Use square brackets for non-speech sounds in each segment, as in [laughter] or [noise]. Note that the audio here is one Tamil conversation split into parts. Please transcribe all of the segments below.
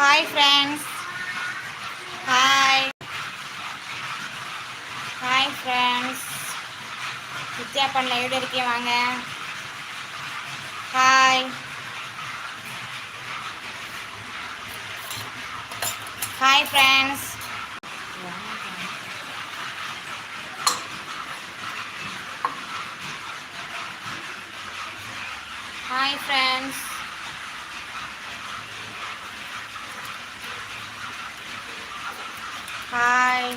Hi friends hi hi friends Vidya பண்ணல எப்படி இருக்கீங்க வாங்க. Hi hi friends hi friends hi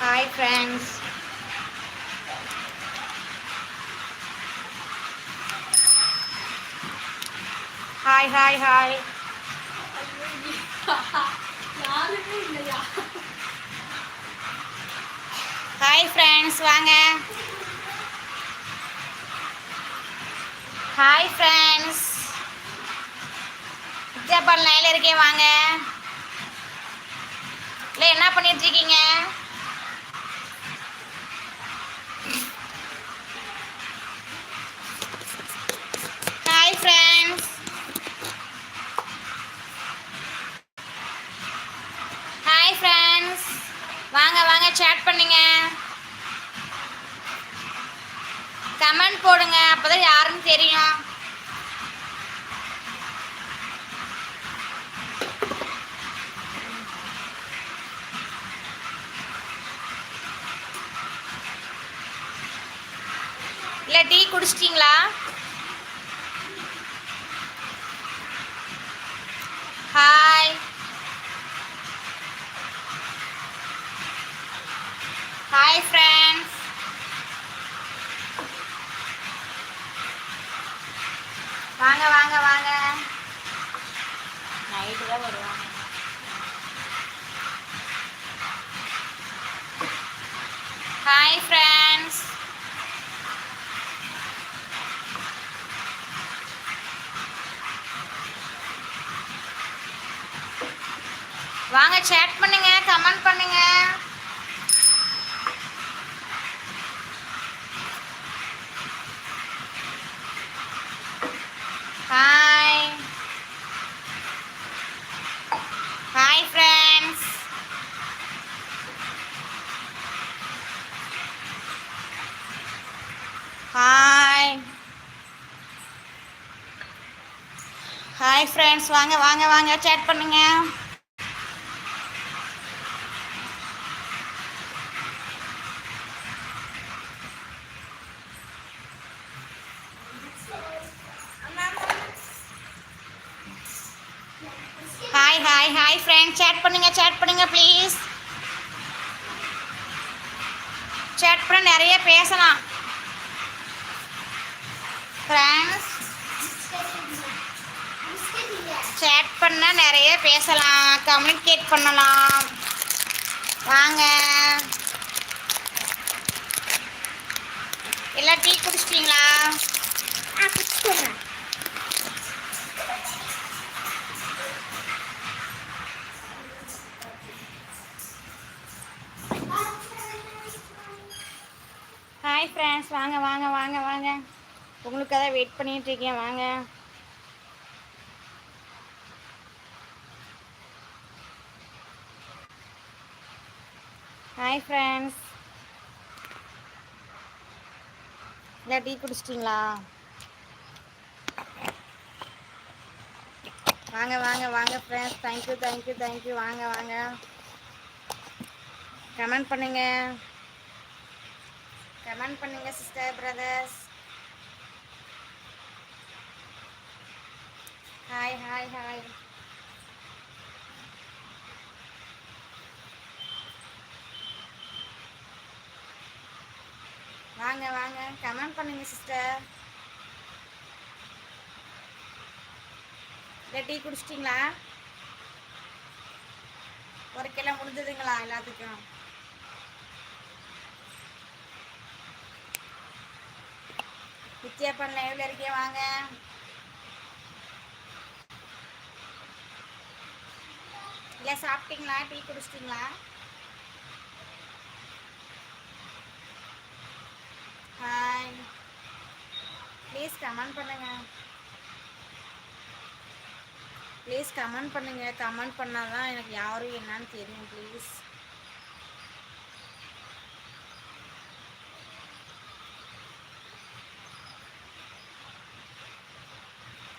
hi friends hi hi hi [laughs] யாருமே இல்லையா ஹாய் ஃப்ரெண்ட்ஸ் வாங்க ஹாய் ஃப்ரெண்ட்ஸ் வித்யாபால் லைனில் இருக்கேன் வாங்க. இல்லை என்ன பண்ணிட்டு இருக்கீங்க? ஹாய் ஃப்ரெண்ட்ஸ் ஹாய் ஃப்ரெண்ட்ஸ் வாங்க வாங்க சேட் பண்ணுங்க. கமெண்ட் போடுங்க அப்போதான் யாருன்னு தெரியும். இல்லை டீ குடிச்சிட்டிங்களா? ஹாய் ஹாய் ஃப்ரெண்ட்ஸ் வாங்க வாங்க வாங்க. நைட்டு தான் வருவாங்க. ஹாய் ஃப்ரெண்ட்ஸ் வாங்க சேட் பண்ணுங்க கமெண்ட் பண்ணுங்க hi hi friends hi hi friends வாங்க வாங்க வாங்க சேட் பண்ணுங்க. Hi hi hi friend chat பண்ணுங்க சேட் பண்ணுங்க ப்ளீஸ் சேட் பண்ண நிறைய பேசலாம். ஃப்ரெண்ட்ஸ் சேட் பண்ண நிறைய பேசலாம் கம்யூனிகேட் பண்ணலாம். வாங்க. எல்லாம் டீ குடிச்சிட்டிங்களா? ஹாய் ஃப்ரெண்ட்ஸ் வாங்க வாங்க வாங்க வாங்க. உங்களுக்காக வெயிட் பண்ணிட்டு இருக்கேன் வாங்க. ஹாய் ஃப்ரெண்ட்ஸ் இல்லை டீ குடிச்சிட்டிங்களா? வாங்க வாங்க வாங்க ஃப்ரெண்ட்ஸ் தேங்க்யூ தேங்க்யூ தேங்க்யூ வாங்க வாங்க. கமெண்ட் பண்ணுங்க. கமெண்ட் பண்ணுங்க sister brothers hi hi hi வாங்க வாங்க. கமெண்ட் பண்ணுங்க சிஸ்டர் இல்லை டீ குடிச்சிட்டிங்களா? ஒரு கிலோ முடிஞ்சதுங்களா எல்லாத்துக்கும்? வித்யா லைவ்ல இருக்கேன் வாங்க. இல்லை சாப்பிட்டீங்களா? டீ குடிச்சிட்டிங்களா ஹாய் ப்ளீஸ் கமெண்ட் பண்ணுங்க. ப்ளீஸ் கமெண்ட் பண்ணுங்க. கமெண்ட் பண்ணால் தான் எனக்கு யாரும் என்னன்னு தெரியும் ப்ளீஸ்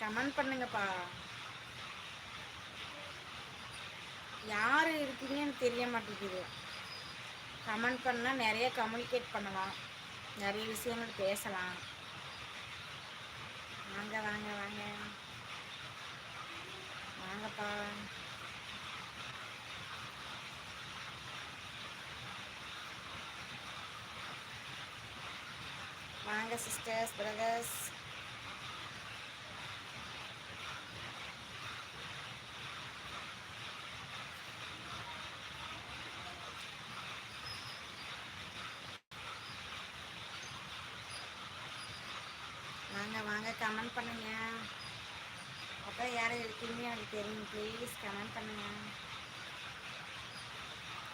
கமெண்ட் பண்ணுங்கப்பா. யார் இருக்கீங்கன்னு தெரிய மாட்டேங்குது. கமெண்ட் பண்ணால் நிறைய கம்யூனிகேட் பண்ணலாம். நிறைய விஷயங்கள் பேசலாம். வாங்க வாங்க வாங்க. வாங்கப்பா. வாங்க சிஸ்டர்ஸ் பிரதர்ஸ் வாங்க வாங்க கமெண்ட் பண்ணுங்க. அப்போ யாரும் இருக்கீங்க எனக்கு தெரியும். ப்ளீஸ் கமெண்ட் பண்ணுங்க.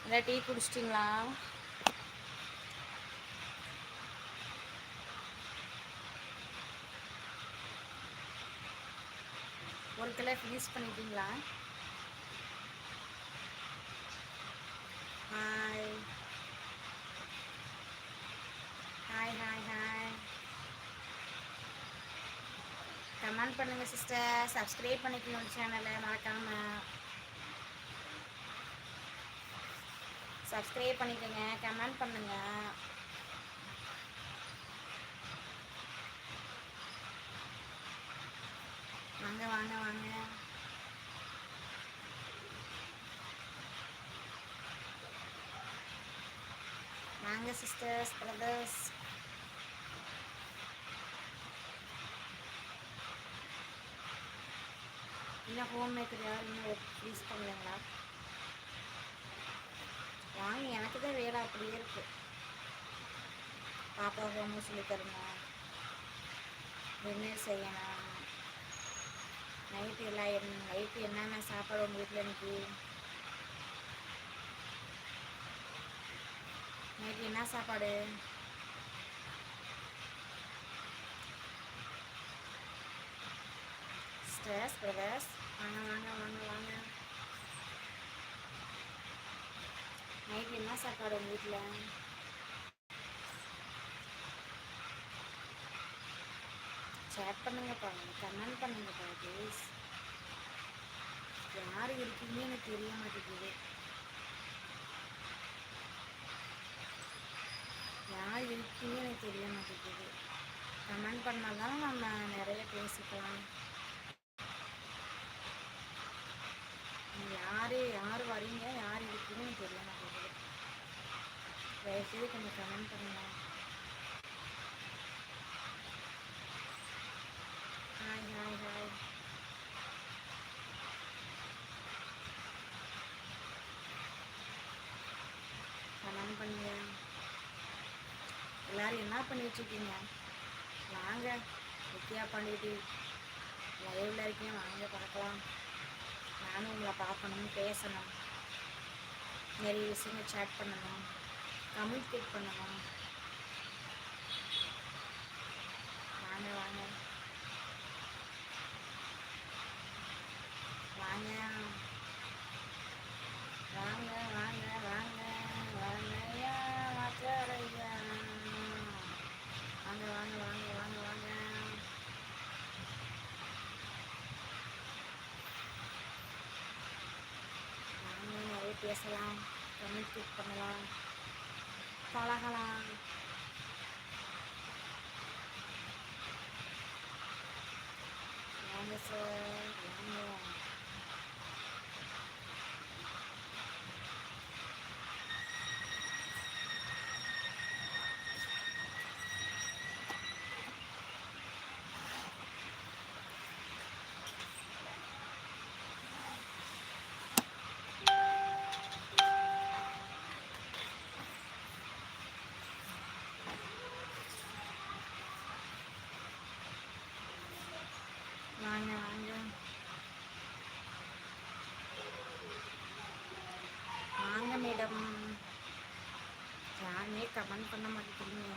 இல்லை டீ குடிச்சிட்டிங்களா? ஒரு கிலோ ஃபினிஷ் பண்ணிட்டீங்களா ஹாய் ஹாய் ஹாய் ஹாய் பண்ணுங்கள் பண்ணுங்க சிஸ்டர் சப்ஸ்கிரைப் பண்ணிக்கணும் சேனலை மறக்காம. சப்ஸ்கிரைப் பண்ணிக்கோங்க. கமெண்ட் பண்ணுங்க. வாங்க வாங்க வாங்க. வாங்க சிஸ்டர்ஸ் பிரதர்ஸ் இன்னும் ஹோம் மேக்கர் இன்னும் யூஸ் பண்ணலைங்களா வாங்க எனக்கு தான் வேலை அப்படியே இருக்கு. பாப்பா ஹோம் சொல்லி தரணும். டின்னர் செய்யணும்? நைட்டு எல்லாம் என்ன நைட்டு என்னென்ன சாப்பாடு உங்கள் வீட்டில் இன்னைக்கு? நைட்டு என்ன சாப்பாடு? ஸ்ட்ரெஸ் பிரதர்ஸ் வாங்க வாங்க வாங்க வாங்க நைட் என்ன சாப்பாடு உங்கள் வீட்டில் சேட் பண்ணுங்கப்பா கமெண்ட் பண்ணுங்கப்பா ப்ளீஸ் யார் இருக்கீங்க எனக்கு தெரிய மாட்டேங்குது யார் இருக்கீங்க எனக்கு தெரிய மாட்டேங்குது கமெண்ட் பண்ணால் தான் நம்ம நிறைய பேசிக்கலாம் யார் யார் வரீங்க யார் இருக்கீங்கன்னு தெரிய மாட்டேங்குது தயவுசெய்து கொஞ்சம் கமெண்ட் பண்ணுங்க. ஹாய் ஹாய் ஹாய் கமெண்ட் பண்ணுங்க. எல்லாரும் என்ன பண்ணிட்டு இருக்கீங்க? வாங்க வித்யா பண்ணிட்டு லைவ்ல இருக்கீங்க வாங்க பார்க்கலாம் நானும் உங்களை பார்க்கணும் பேசணும். நிறைய விஷயங்கள் சேட் பண்ணணும். கம்யூனிகேட் பண்ணணும். ลังกำลังจุกกำลังฟาลาคาลังยังไม่เสร็จยังไม่ கமெண்ட் பண்ண மாட்டேங்கிறீங்க.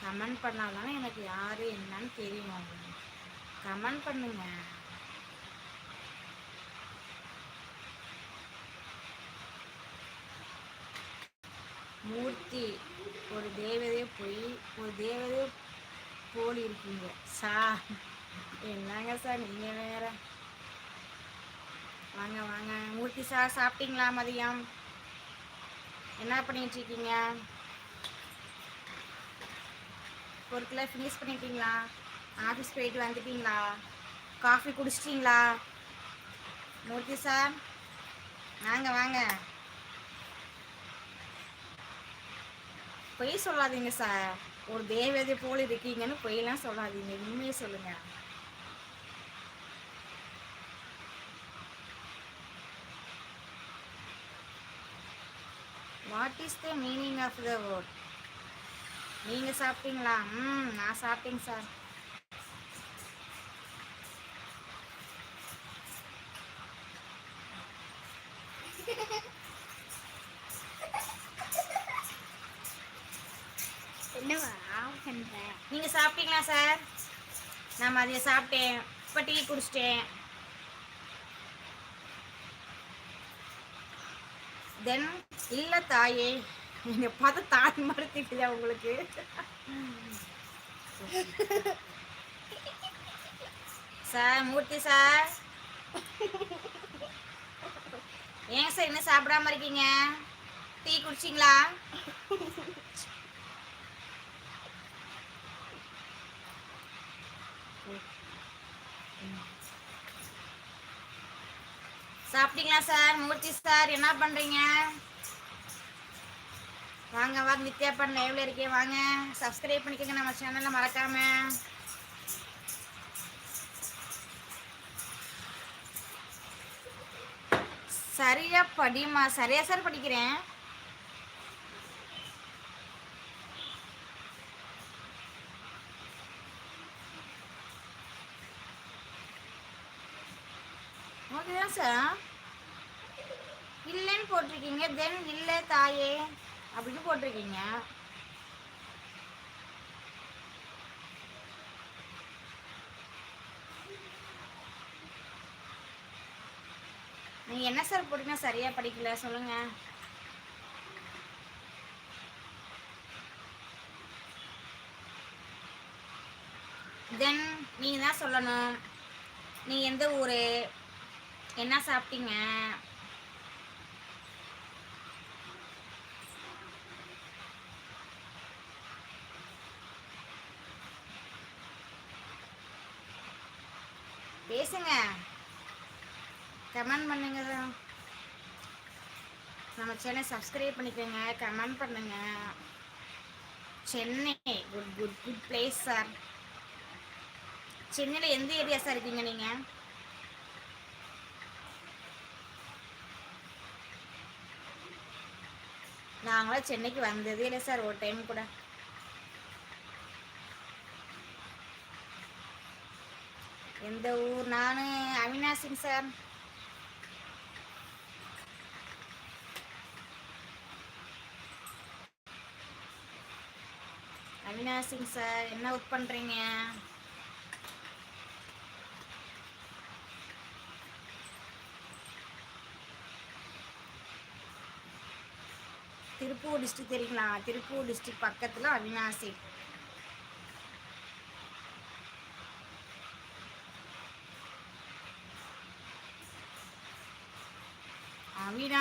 கமெண்ட் பண்ணால் தானே எனக்கு யார் என்னன்னு தெரியும் கமெண்ட் பண்ணுங்க. மூர்த்தி ஒரு தேவதையை போய் ஒரு தேவதையை போல் இருக்கீங்க. சா என்னங்க சார் நீங்கள் வேற. வாங்க வாங்க. மூர்த்தி சார் சாப்பிட்டீங்களா மதியம்? என்ன பண்ணிட்டு இருக்கீங்க ஒரு கிலோ ஃபினிஷ் பண்ணிட்டீங்களா? ஆஃபீஸ் போயிட்டு வந்துட்டீங்களா? காஃபி குடிச்சிட்டிங்களா? மூர்த்தி சார் வாங்க வாங்க. பொய் சொல்லாதீங்க சார் ஒரு தேவதை போல் இருக்கீங்கன்னு பொய்லாம் சொல்லாதீங்க. உண்மையை சொல்லுங்கள் what is the meaning of the word நீங்க சாப்பிட்டீங்களா? ம் நான் சாப்பிட்டேங்க சார். என்னவா பண்றேன் நீங்க சாப்பிட்டீங்களா சார்? நான் மதியம் சாப்பிட்டேன். இப்போ டீ குடிச்சிட்டேன். தென் இல்லை தாயே. நீங்க பார்த்தா தாய் மாதிரி திட்டுதா உங்களுக்கு. Sir Murthy sir. ஏங்க சார் என்ன சாப்பிடாம இருக்கீங்க? டீ குடிச்சிங்களா? சாப்பிட்டீங்களா சார்? மூர்த்தி சார் என்ன பண்றீங்க? வாங்க வாங்க நித்யா பண்ண லைவ்ல இருக்கே? வாங்க சப்ஸ்கிரைப் பண்ணிக்கோங்க நம்ம சேனல்ல மறக்காம. சரியா படிமா சரியா சார் படிக்கிறேன். ஓகேதான் சார் இல்லைன்னு போட்டிருக்கீங்க தென் இல்லை தாயே. அப்படின்னு போட்டிருக்கீங்க. நீங்க என்ன சார் போட்டீங்க? சரியா படிக்கல. சொல்லுங்க. தென் நீங்க தான் சொல்லணும். நீ எந்த ஊரு? என்ன சாப்பிட்டீங்க? பேசுங்க. கமெண்ட் பண்ணுங்க. நம்ம சேனல் சப்ஸ்கிரைப் பண்ணிக்கோங்க. கமெண்ட் பண்ணுங்க. Chennai good good good place sir சென்னையில் எந்த ஏரியா சார் இருக்கீங்க நீங்கள் நாங்களாம் சென்னைக்கு வந்ததே இல்லை சார் ஒரு டைம் கூட. எந்த ஊர்? நான் அவினாசிங் சார். அவினாசிங் சார் என்ன ஒர்க் பண்ணுறீங்க திருப்பூர் டிஸ்ட்ரிக்ட் தெரியுங்களா? திருப்பூர் டிஸ்ட்ரிக்ட் பக்கத்தில் அவினாசி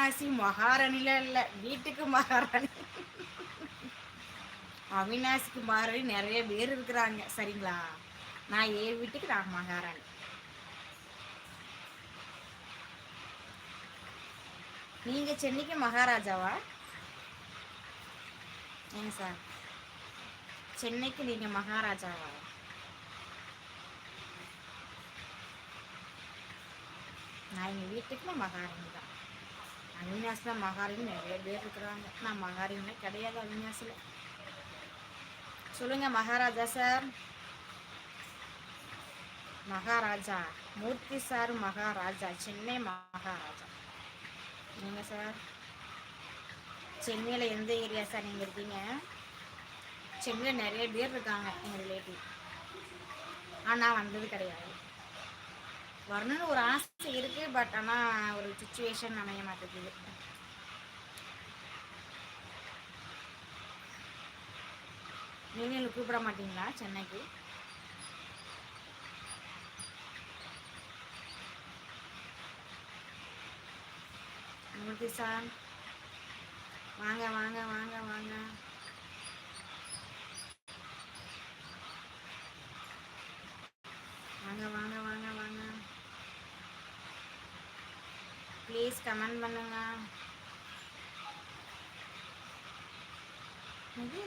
அவினாசி மகாராணில இல்லை வீட்டுக்கு மகாராணி. அவினாசிக்கு மகாராணி நிறைய பேர் இருக்கிறாங்க சரிங்களா? நான் ஏ வீட்டுக்கு நான் மகாராணி. நீங்க சென்னைக்கு மகாராஜாவா? ஏங்க சார் சென்னைக்கு நீங்க மகாராஜாவா? நான் எங்கள் வீட்டுக்கு மகாராணி தான். அவினாசில் மகாராணி நிறைய பேர் இருக்கிறாங்க. நான் மகாராணிலாம் கிடையாது அவினாசில். சொல்லுங்க மகாராஜா சார். மகாராஜா மூர்த்தி சார் மகாராஜா சென்னை மகாராஜா. நீங்க சார்? சென்னையில் எந்த ஏரியா சார் நீங்கள் இருக்கீங்க? சென்னையில் நிறைய பேர் இருக்காங்க எங்கள் ரிலேட்டிவ் ஆனால் வந்தது கிடையாது. வரணும்னு ஒரு ஆசை இருக்குது பட் ஆனால் ஒரு சுச்சுவேஷன் அமைய மாட்டேங்குது. நீங்களும் கூப்பிட மாட்டீங்களா சென்னைக்கு? மூர்த்தி சார். வாங்க வாங்க வாங்க வாங்க. வாங்க வாங்க வாங்க வாங்க. ப்ளீஸ் கமெண்ட் பண்ணுங்க. இது.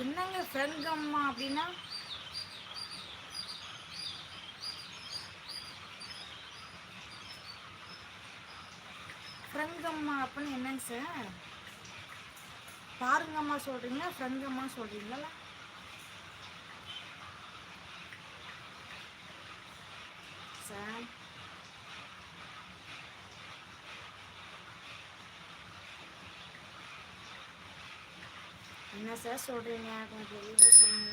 என்னங்க ஃப்ரெங்கம்மா அப்படின்னா? அப்புன்னு என்னங்க சார்? பாருங்கம்மா சொல்கிறீங்களா ஃப்ரெங்கம்மா சொல்கிறீங்களா சார். என்ன சார் சொல்கிறீங்க கொஞ்சம் தெளிவாக சொல்லுங்க.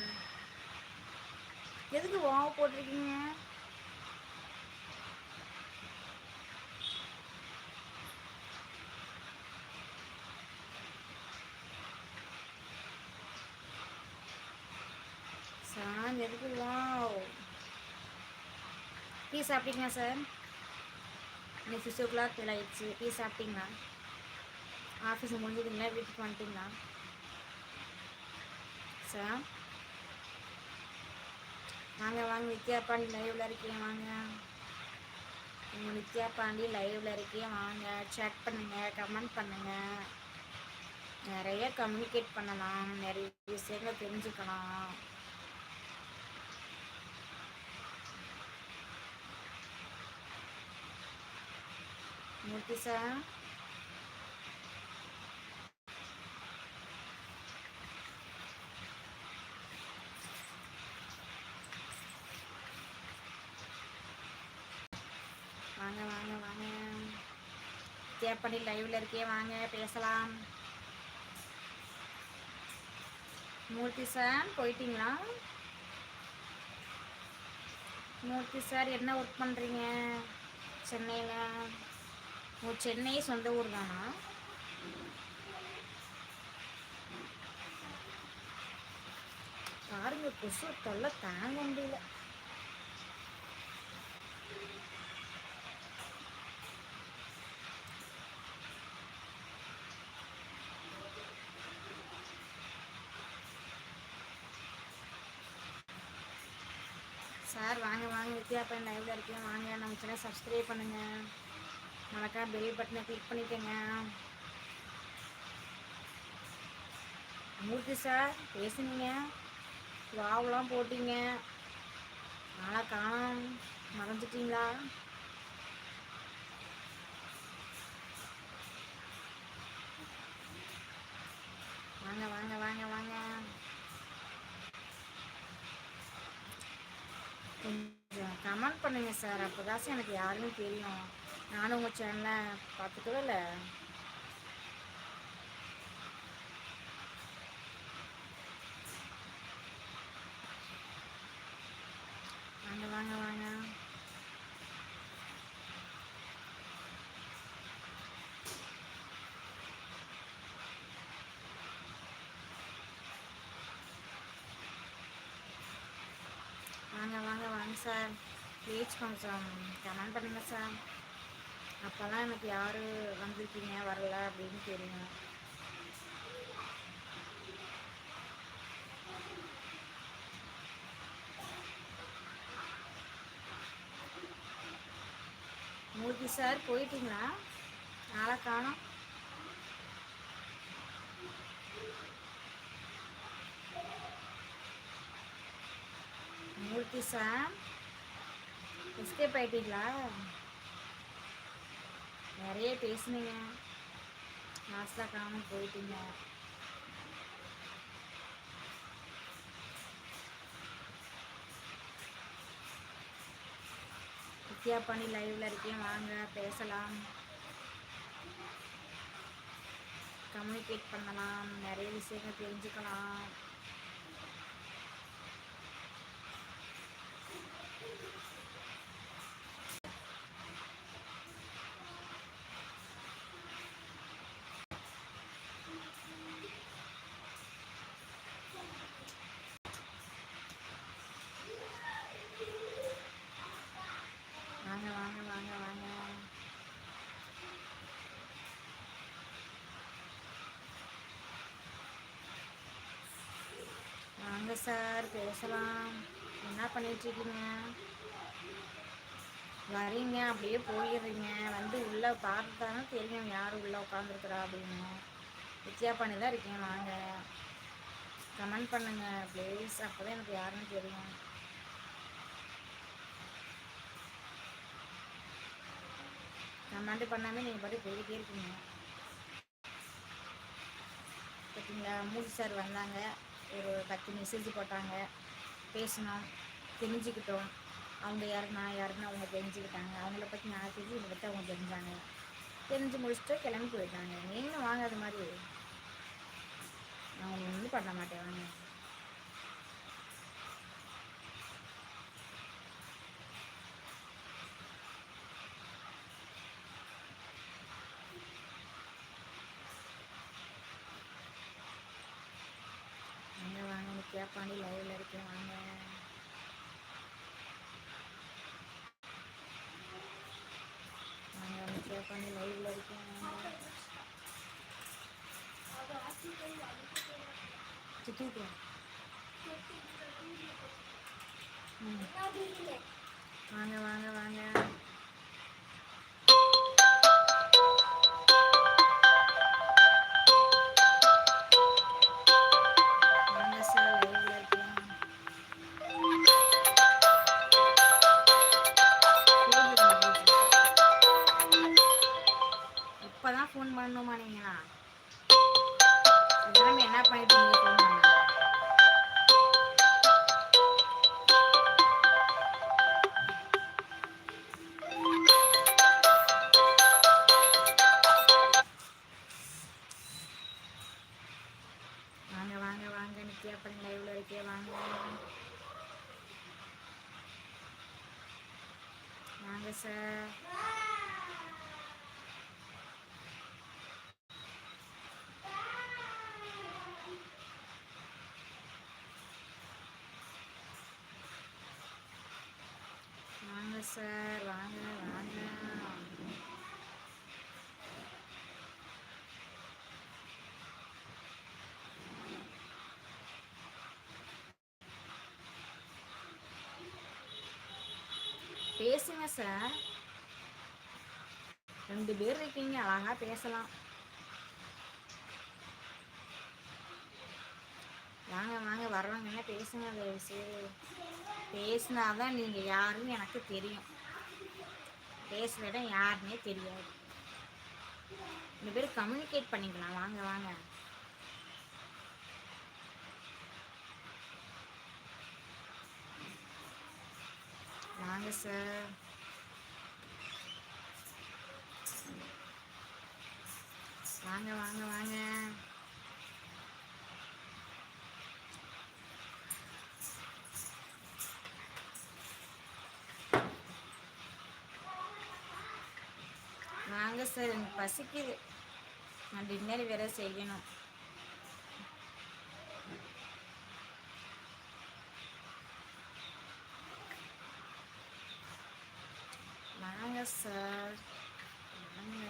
எதுக்கு வாங்க போட்டிருக்கீங்க? சார் எதுக்கு? வாவ். டீ சாப்பிட்டீங்களா சார் இன்னைக்கு சிக்ஸ் ஓ கிளாக் மேலே ஆயிடுச்சு. டீ சாப்பிட்டீங்களா? ஆஃபீஸ் முடிஞ்சதுங்களா? வீட்டுக்கு வந்துட்டீங்களா? சார் வாங்க வாங்க. நித்யா பாண்டி லைவில் இருக்கீங்க வாங்க. நீங்கள் நித்யா பாண்டி லைவில் இருக்கீங்க வாங்க. சேட் பண்ணுங்க. கமெண்ட் பண்ணுங்க. நிறைய கம்யூனிகேட் பண்ணலாம். நிறைய விஷயங்கள் தெரிஞ்சுக்கலாம். மூர்த்தி சார் வாங்க வாங்க. வாங்க தேப்படி லைவ்ல இருக்கே வாங்க பேசலாம். மூர்த்தி சார் போயிட்டீங்களா? மூர்த்தி சார் என்ன ஒர்க் பண்ணுறீங்க சென்னையில். ஓ சென்னை சொந்த ஊர் தானா? பாருங்க கொசு தொல்லை தாங்க முடியல. சார் வாங்க வாங்க. வித்யா பையன் லைவ்ல இருக்கேன். வாங்க நம்ம சேனல் சப்ஸ்கிரைப் பண்ணுங்க. மறக்காம பெல் பட்டனை கிளிக் பண்ணிக்கோங்க. மூர்த்தி சார் பேசுனீங்க. வாவெலாம் போட்டீங்க. நாளா காணும். மறந்துட்டீங்களா? வாங்க வாங்க வாங்க வாங்க. கொஞ்சம் கமெண்ட் பண்ணுங்க சார் அப்போதான் சார் எனக்கு யாருன்னு தெரியும். நானும் உங்கள் சேனலை பார்த்துக்கவே இல்லை. வாங்க வாங்க வாங்க. வாங்க வாங்க வாங்க சார் ப்ளீஸ் கொஞ்சம் கமெண்ட் பண்ணுங்கள் சார் அப்போல்லாம் எனக்கு யார் வந்திருக்கீங்க வரல அப்படின்னு தெரியும். மூர்த்தி சார் போயிட்டீங்களா? நாளை காணும். மூர்த்தி சார் எஸ்கேப் ஆயிட்டீங்களா? நிறைய பேசினீங்க. லாஸ்ட்டாக காணும் போயிட்டீங்க. வித்யா பண்ணி லைவில் இருக்கேன். வாங்க பேசலாம். கம்யூனிகேட் பண்ணலாம். நிறைய விஷயங்கள் தெரிஞ்சுக்கலாம். சார் பேசலாம். என்ன பண்ணிகிட்ருக்கீங்க வரீங்க அப்படியே போயிடுறீங்க. வந்து உள்ளே பார்த்து தானே தெரியும் யார் உள்ளே உட்காந்துருக்குறா அப்படின்னு. வித்தியா பண்ணி தான் இருக்கீங்க வாங்க. கமெண்ட் பண்ணுங்க ப்ளீஸ் அப்போ தான் எனக்கு யாருன்னு தெரியும். கமெண்ட் பண்ணாமல் நீங்கள் பாட்டு போயிட்டே இருக்கீங்க. பார்த்தீங்களா மூடி சார் வந்தாங்க. ஒரு பத்து மெசேஜ் போட்டாங்க. பேசினோம் தெரிஞ்சுக்கிட்டோம். அவங்க யாருன்னா நான் யாருன்னு அவங்க தெரிஞ்சுக்கிட்டாங்க. அவங்கள பற்றி நான் தெரிஞ்சு இதை பற்றி அவங்க தெரிஞ்சாங்க. தெரிஞ்சு முடிச்சுட்டு கிளம்பி போயிட்டாங்க. நீங்களும் வாங்க அது மாதிரி. நான் ஒன்றும் பண்ண மாட்டேன் வாங்க வாங்க நித்யா பாண்டி லைவ்ல இருக்கேன் வாங்க வாங்க நித்யா பாண்டி லைவ்ல இருக்கேன் வாங்க சித்தூக்கு வாங்க வாங்க வாங்க. வாங்க வாங்க பேசுங்க சார் ரெண்டு பேர் இருக்கீங்க அழகா பேசலாம் வாங்க வாங்க வர்றவங்க என்ன பேசுங்க தயவு செய்து பேசினாதான் நீங்க யாருன்னு எனக்கு தெரியும் பேசுறத யாருன்னே தெரியாது. ரெண்டு பேரும் கம்யூனிகேட் பண்ணிக்கலாம். வாங்க வாங்க. வாங்க சார் வாங்க வாங்க வாங்க. இல்லை சார் எனக்கு பசிக்குது. நான் டின்னர் வேற செய்யணும். வாங்க சார் வாங்க.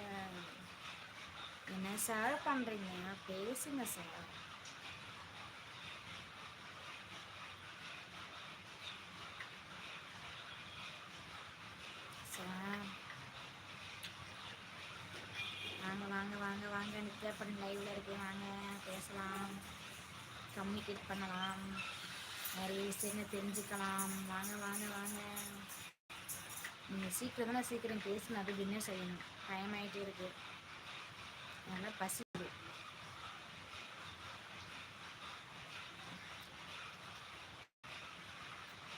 என்ன சார் பண்றீங்க? பேசுங்க சார் வாங்க வாங்க வாங்க வாங்க லைவில் இருக்குது வாங்க பேசலாம். கம்யூனிகேட் பண்ணலாம். நிறைய விஷயங்கள் தெரிஞ்சுக்கலாம். வாங்க வாங்க வாங்க. நீங்கள் சீக்கிரம் தானே சீக்கிரம் பேசணும் அது டின்னர் செய்யணும்? டைம் ஆகிட்டே இருக்கு. அதனால் பசிக்குது.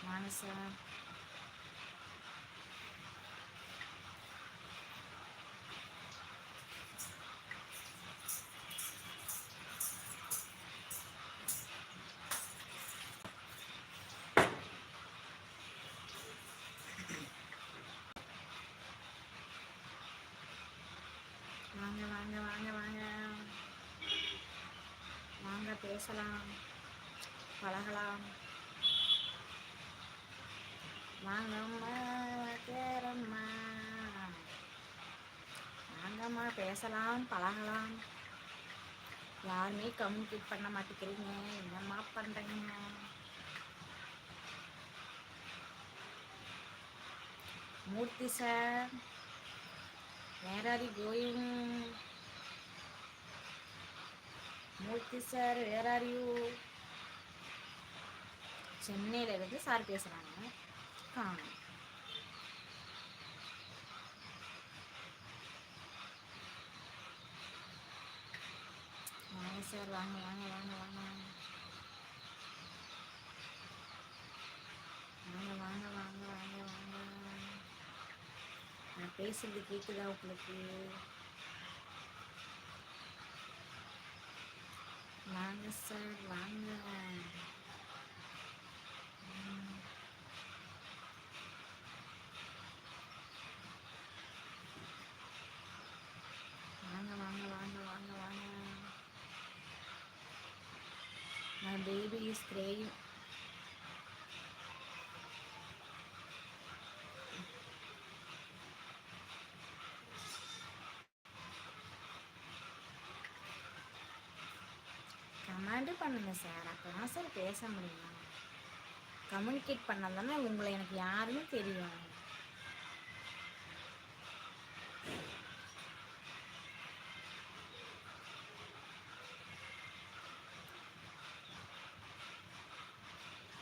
வாங்க சார் பேசலாம் பழகலாம் வாங்கம்மா கேரம்மா வாங்கம்மா பேசலாம் பழகலாம் யாருமே கம்யூனிகேட் பண்ண மாட்டேங்கிறீங்க என்னம்மா பண்ணுறீங்க Murthy sir where are you going Murthy sir where are you சென்னையில இருந்து சார் பேசுகிறாங்க காணும் வாங்க சார் வாங்க வாங்க வாங்க வாங்க வாங்க. வாங்க வாங்க வாங்க வாங்க வாங்க. நான் பேசுறது கேக்குதா உங்களுக்கு? வாங்க சார் வாங்க ம். வாங்க வாங்க வாங்க வாங்க வாங்க My baby is crying. Comment பண்ணுங்க சார்? அப்போ தான் சார் பேச முடியும். கம்யூனிகேட் பண்ணால் தானே உங்களை எனக்கு யாருன்னு தெரியும்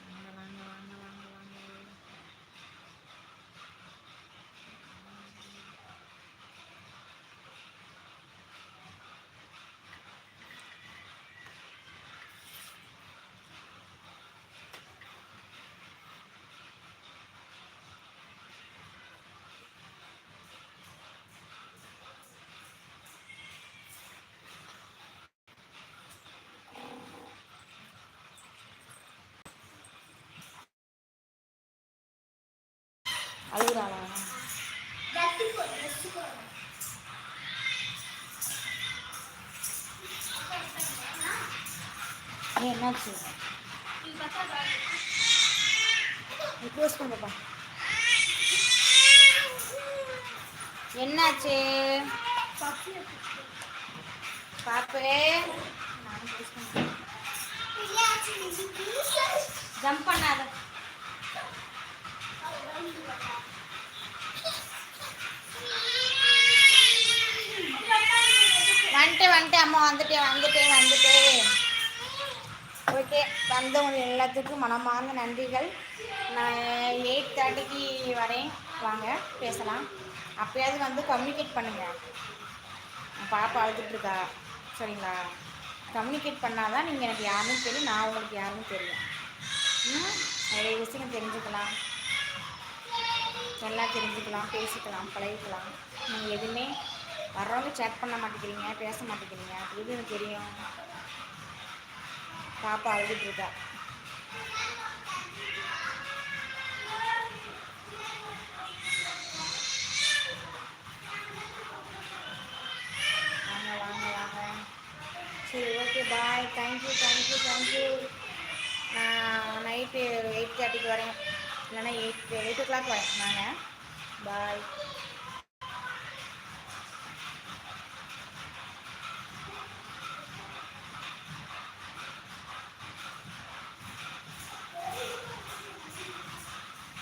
வாங்க வாங்க வாங்க வாங்க வாங்க அழுகுறாளா? ஏன் என்னாச்சு? க்ளோஸ் பண்ணப்பா என்னாச்சு? பாப்பு. ஜம்ப் பண்ணாத. வந்துட்டு வந்துட்டேன் அம்மா வந்துட்டேன் வந்துட்டேன் வந்துட்டேன். ஓகே வந்தவங்க எல்லாத்துக்கும் மனமார்ந்த நன்றிகள். நான் எயிட் தேர்ட்டிக்கு வரேன். வாங்க பேசலாம். அப்பயாவது வந்து கம்யூனிகேட் பண்ணுங்கள் பாப்பா அழுதுட்டுருக்கா சரிங்களா? கம்யூனிகேட் பண்ணால் தான் நீங்கள் எனக்கு யாருன்னு தெரியும் நான் உங்களுக்கு யாருன்னு தெரியும். ம் நிறைய விஷயம் தெரிஞ்சுக்கலாம். நல்லா தெரிஞ்சுக்கலாம் பேசிக்கலாம் பழகிக்கலாம். நீங்கள் எதுவுமே வர்றவங்க சேட் பண்ண மாட்டேங்கிறீங்க பேச மாட்டேங்கிறீங்க அப்படி எது எனக்கு தெரியும் பாப்பா அழுதுட்டு இருக்கா வாங்க வாங்க வாங்க சரி okay bye thank you thank you thank you நான் நைட்டு எயிட் தேர்ட்டிக்கு வரேன் இல்லைன்னா எயிட் எயிட் ஓ கிளாக் வரேன் வாங்க பாய்